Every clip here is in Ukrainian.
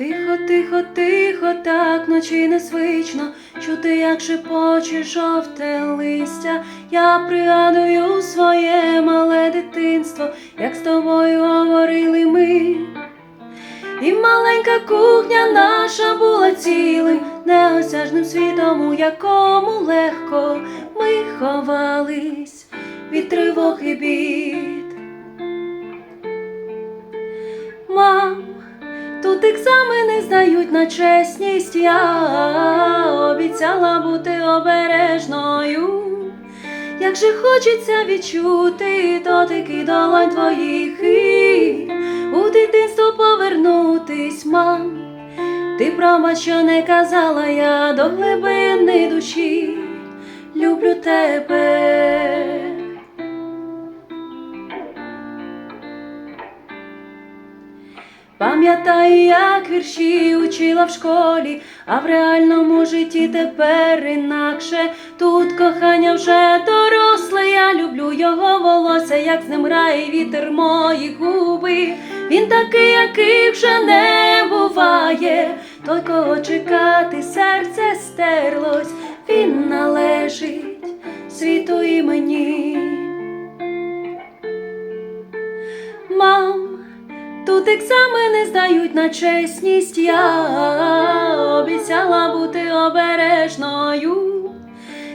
Тихо, тихо, тихо, так вночі незвично чути, як шепоче жовте листя. Я пригадую своє мале дитинство, як з тобою говорили ми. І маленька кухня наша була цілим, неосяжним світом, у якому легко ми ховались від тривог і бід. Мам, Тут екзамени здають на чесність, я обіцяла бути обережною. Як же хочеться відчути дотики долонь твоїх мам. Ти пробач, що не казала я до глибини душі, люблю тебе. Пам'ятаю, як вірші учила в школі, а в реальному житті тепер інакше. Тут кохання вже доросле, я люблю його волосся, як з ним грає вітер мої губи. Він такий, який вже не. Той, кого чекати, серце стерлось, він належить світу і мені. Мам, Тут екзамени здають на чесність, я обіцяла бути обережною.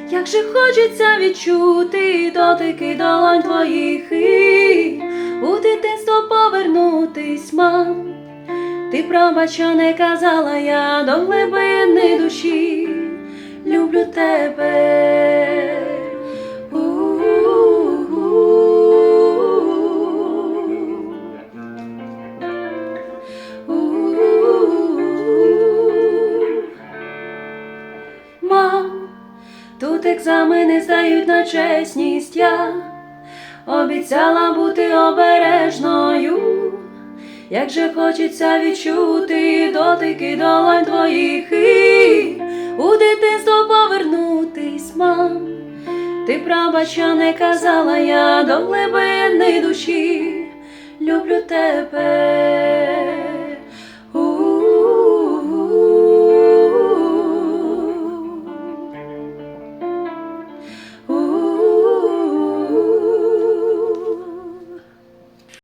Як же хочеться відчути дотики долонь твоїх і у дитинство повернутись, мам. Ти пробач, що не казала я до глибини душі, люблю тебе. У-у-у. Мам, тут екзамени здають на чесність я обіцяла бути обережною. Як же хочеться відчути дотики долань твоїх і у дитинство повернутись, мам. Ти прабача не казала я до глибини душі, люблю тебе.